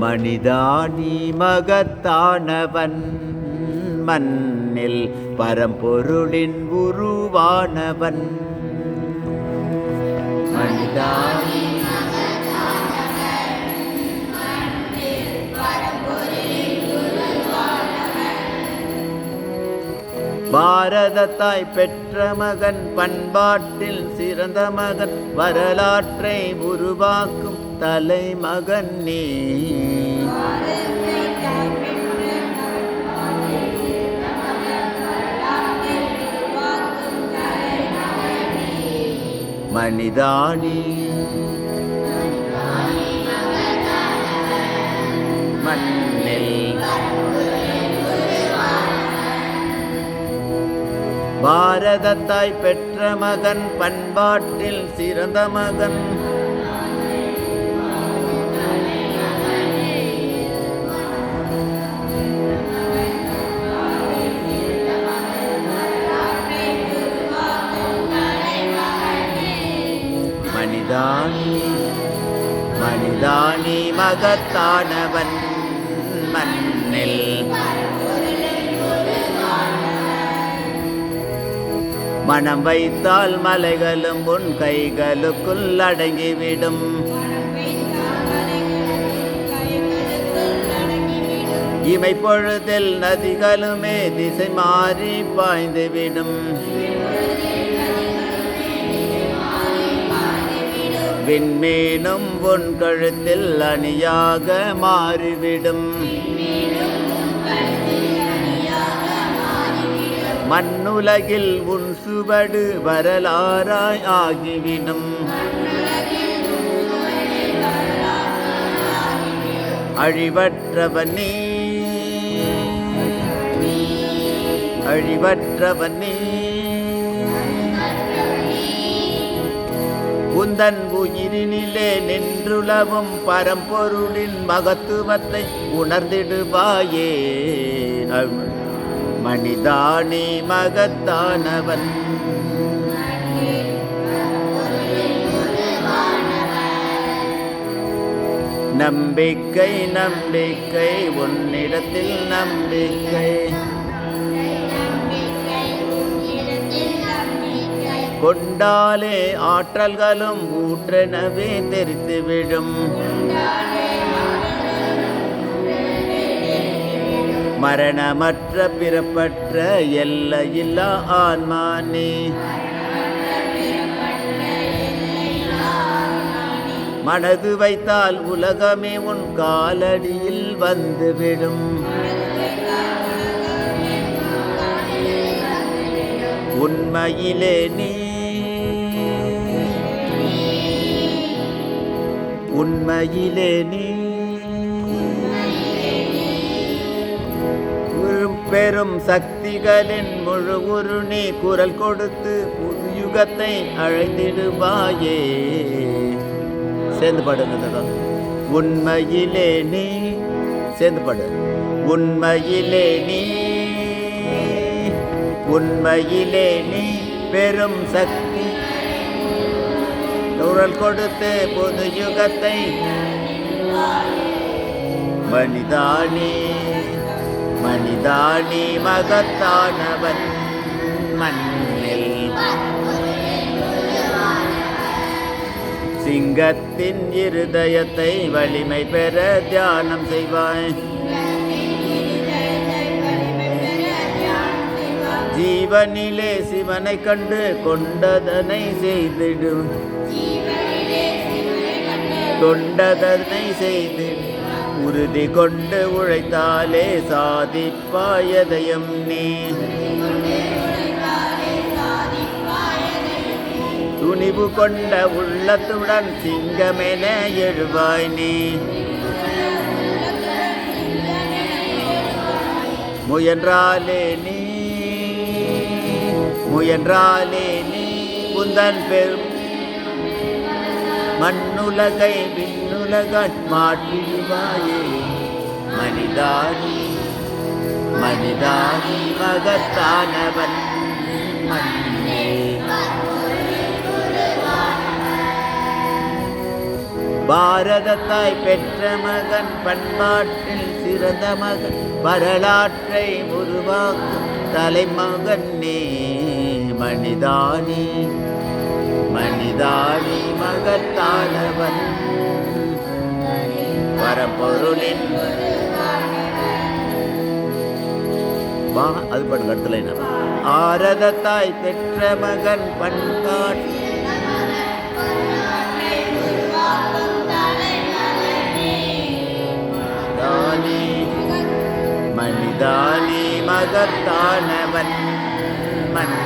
மனிதானி மகத்தானவன். மண்ணில் பரம்பொருளின் உருவானவன். மனிதானி பாரதத்தாய் பெற்ற மகன் பண்பாட்டில் சிறந்த மகன். வரலாற்றை உருவாக்கும் தலைமகன் நீ. மனிதானி. மண்ணில். பாரதத்தாய் பெற்ற மகன் பண்பாட்டில் சிறந்த மகன். மகத்தானவன் மண்ணில். மனம் வைத்தால் மலைகளும் உன் கைகளுக்குள் அடங்கிவிடும். இமை பொழுதில் நதிகளுமே திசை மாறி பாய்ந்துவிடும் விண்மீனும் உன் கழுத்தில் அணியாக மாறிவிடும். மண்ணுலகில் உன் சுவடு வரலாறாய் ஆகிவிடும். அழிவற்றவனே அழிவற்றவனே தன் உயிரினிலே நின்றுளவும் பரம்பொருளின் மகத்துவத்தை உணர்ந்திடுவாயே அவ் மனிதானி மகத்தானவன். நம்பிக்கை நம்பிக்கை உன்னிடத்தில் நம்பிக்கை. கொண்டாலே ஆற்றல்களும் ஊற்றெனவே தெரித்து விழும். மரணமற்ற பிறப்பற்ற எல்லையில்லா ஆன்மானே. மனது வைத்தால் உலகமே உன் காலடியில் வந்துவிடும் உண்மையிலே நீ உண்மையிலே நீ. பெரும் சக்திகளின் முழு உரு நீ குரல் கொடுத்து புது யுகத்தை அழைந்திடுவாயே சேர்ந்து பாடுங்க உண்மையிலே நீ. சேர்ந்து பாடு. உண்மையிலே நீ. உண்மையிலே நீ. பெரும் சக்தி குரல் கொடுத்து புது யுகத்தை மனிதானி மனிதானி மகத்தானவன். மண்ணில் சிங்கத்தின் இருதயத்தை வலிமை பெற தியானம் செய்வாய். ஜீவனிலே சிவனை கண்டு கொண்டதனை செய்திடும். தொண்டதனை செய்து உறுதி கொண்டு உழைத்தாலே சாதிப்பாயதயம் நீ. துணிவு கொண்ட உள்ளத்துடன் சிங்கமென எழுவாய் நீ. முயன்றாலே நீ முயன்றாலே நீ குந்தன் பெரும் மண்ணுலகை விண்ணுலகாய் மாற்றிடுவாயே. மனிதாரி மனிதானி மகத்தானவன். மண்ணே. பாரதத்தாய் பெற்ற மகன் பண்பாட்டில் சிறந்த மகன் வரலாற்றை உருவாக்கும் தலைமகன் நீ. மனிதானி மனிதானி மகத்தானவன். பரம்பொருளின் வா அது பாட்டு கருத்துல என்ன ஆரதத்தாய் பெற்ற மகன் பண்பாட்டு தானே மனிதானி மகத்தானவன். மன்